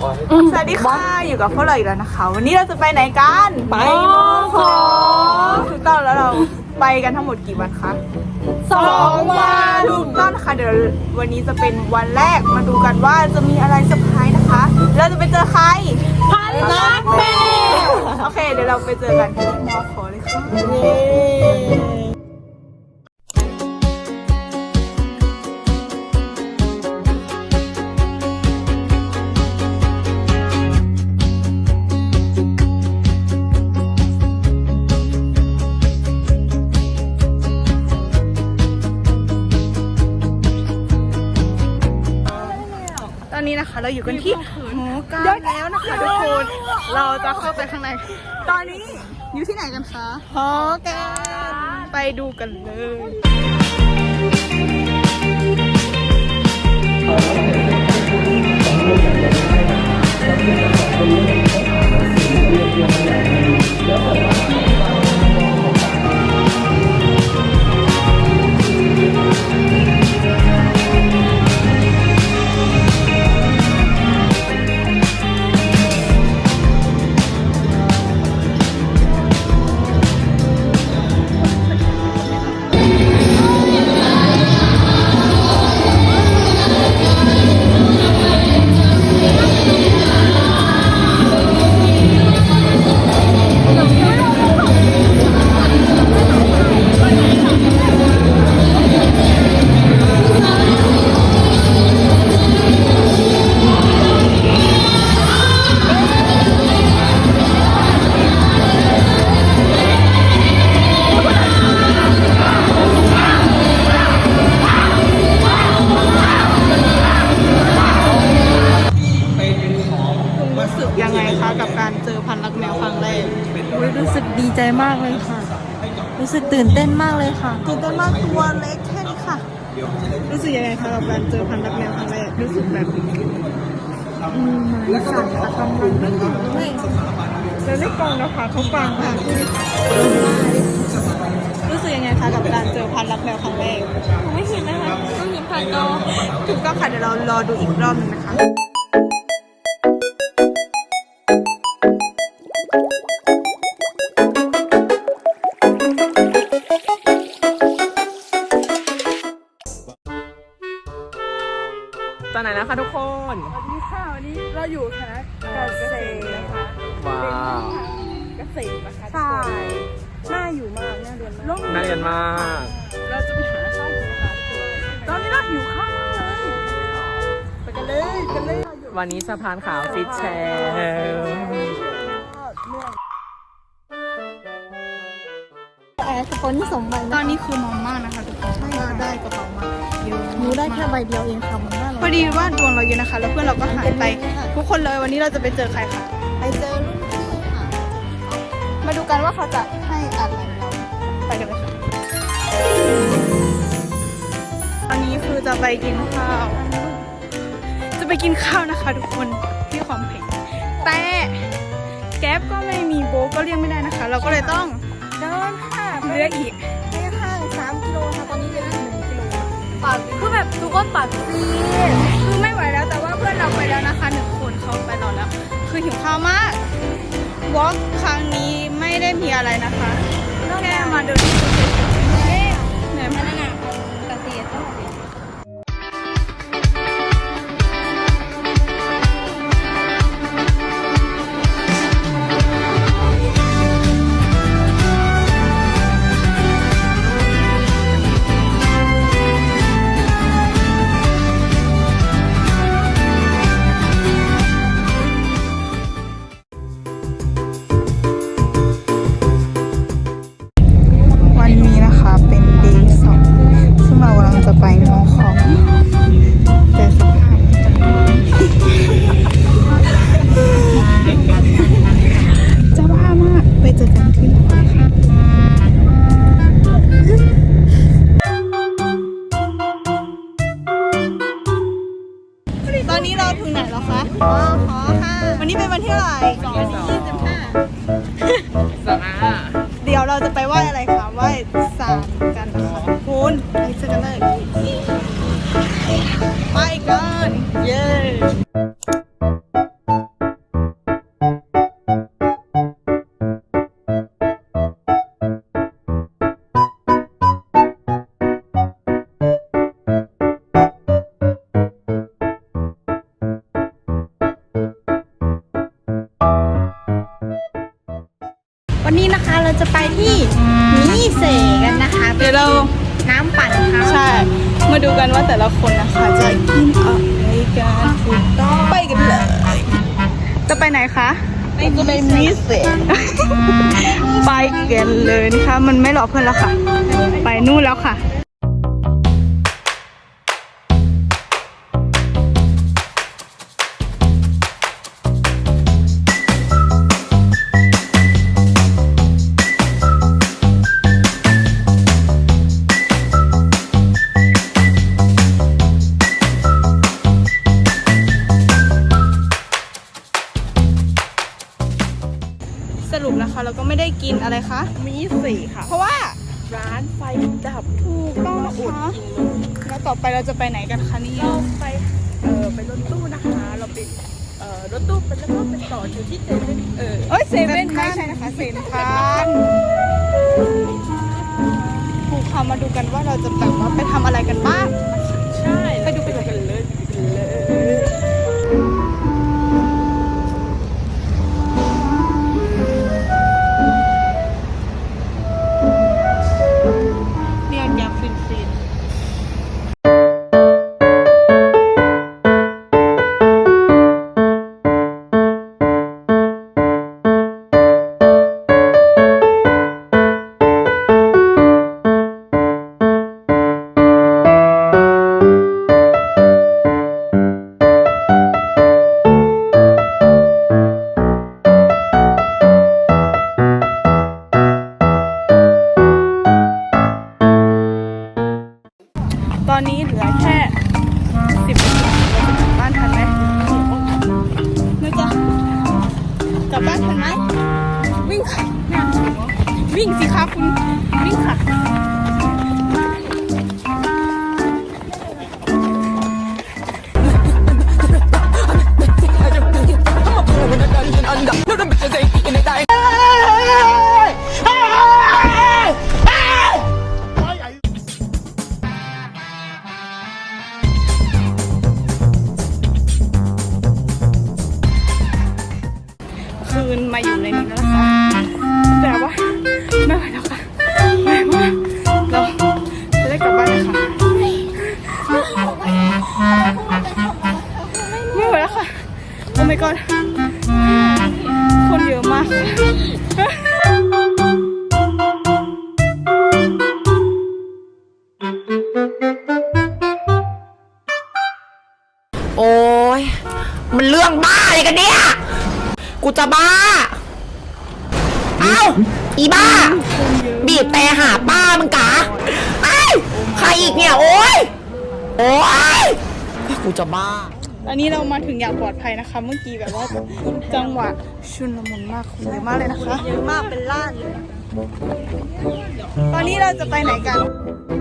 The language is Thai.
สวัสดีค่ะ อยู่กับพวกเราอีกแล้วนะคะ วันนี้เราจะไปไหนกัน ไปมอขอถูกต้องแล้วเราไปกันทั้งหมดกี่วันคะสองวันถูกต้องนะคะเดี๋ยววันนี้จะเป็นวันแรกมาดูกันว่าจะมีอะไรเซอร์ไพรส์นะคะ เราจะไปเจอใคร พันรักแม่โอเค เดี๋ยวเราไปเจอกันที่มอขอเลยค่ะ อนนี้นะคะ เราอยู่กันที่หอการแล้วนะคะทุกคนเราจะเข้าไปข้างใน ตอนนี้อยู่ที่ไหนกันคะหอการไปดูกันเลยคุณ รู้สึกตื่นเต้นมากเลยค่ะ ตื่นเต้นมากตัวเล็กแค่นี้ค่ะ รู้สึกยังไงคะกับการเจอพันธุ์รักแมวครั้งแรกรู้สึกแบบอืมมันสั่นตะกำลังไม่ถึงเลยแล้วในกล่องนะคะเขาฟังค่ะรู้สึกยังไงคะกับการเจอพันธุ์รักแมวครั้งแรกผมไม่เห็นนะคะต้องเห็นผ่านจอถูกต้องค่ะเดี๋ยวเรารอดูอีกรอบหนึงนะคะ ตอนไหนนะคะทุกคน สวัสดีค่ะวันนี้เราอยู่คณะเกษตรนะคะว้าว เกษตรนะคะใช่น่าอยู่มากน่าเรียนมากน่าเรียนมาก เราจะไปหาข้าวกินนะคะตอนนี้เราหิวข้าวมากเลยไปกันเลยกันเลยวันนี้สะพานขาวฟิตแชร์แอร์สปอนที่สองใบตอนนี้คือมองมากนะคะทุกคนว่าได้กระเป๋ามาเยอะ หนูได้แค่ใบเดียวเองค่ะมันน่าพอดีว่าดวงเราเยอะนะคะ แล้วเพื่อนเราก็หายไป ทุกคนเลยวันนี้เราจะไปเจอใครคะไปเจอรุ่นพี่ค่ะ มาดูกันว่าเขาจะให้อะไรเราไปกันเลยค่ะตอนนี้คือจะไปกินข้าว จะไปกินข้าวนะคะ ทุกคนที่คอมเพล็กซ์แต่แก๊ปก็ไม่มีโบทก็เรียกไม่ได้นะคะ เราก็เลยต้องเดินค่ะเลือกอีกไปห้างสามกิโลค่ะตอนนี้เดินหนึ่งกิ โลปัดคือแบบทุกคนปัดซีคือไม่ไหวแล้วแต่ว่าเพื่อนเราไปแล้วนะคะหนึ่งคนเขาไปรอแล้ว คือหิวข้าวมากวอล์กครั้งนี้ไม่ได้มีอะไรนะคะแค่มาเดินเหนื่อยมาก ดูกันว่าแต่ละคนนะคะจะกินอะไรกันถูกต้องไปกันเลย จะไปไหนคะไปจะไปมิสเซไปกันเลยนะคะ มันไม่รอเพื่อนแล้วค่ะ ไปนู่นแล้วค่ะ สรุปนะคะเราก็ไม่ได้กินอะไรคะ มีสี่ค่ะ เพราะว่าร้านไฟดับถูกต้องนะคะแล้วต่อไปเราจะไปไหนกันคะเนี่ยเราไปเออไปรถตู้นะคะ เราไปเอ่อรถตู้ไปแล้วก็ไปต่ออยู่ที่เซเว่นเออเอ้ยเซเว่นไม่ใช่นะคะเซนทานถูกค่ะมาดูกันว่าเราจะแบบว่าไปทำอะไรกันบ้าง ใช่ ไปดูไปดูกันเลยไปดูกันเลย สิคะคุณวิ่งค่ะ โอ้ my god คนเยอะมากโอ้ย มันเรื่องบ้าอะไรกันเนี่ย กูจะบ้า เอ้า อีบ้า บีบแต่หาป้ามึงกะไอ้ใครอีกเนี่ย โอ้ย โอ้ย กูจะบ้า อนนี้เรามาถึงอย่างปลอดภัยนะคะ เมื่อกี้แบบว่าจังหวะชุนลมุนมากคนเยอะมากเลยนะคะเยอะมากเป็นล้านเลยตอนนี้เราจะไปไหนกันเ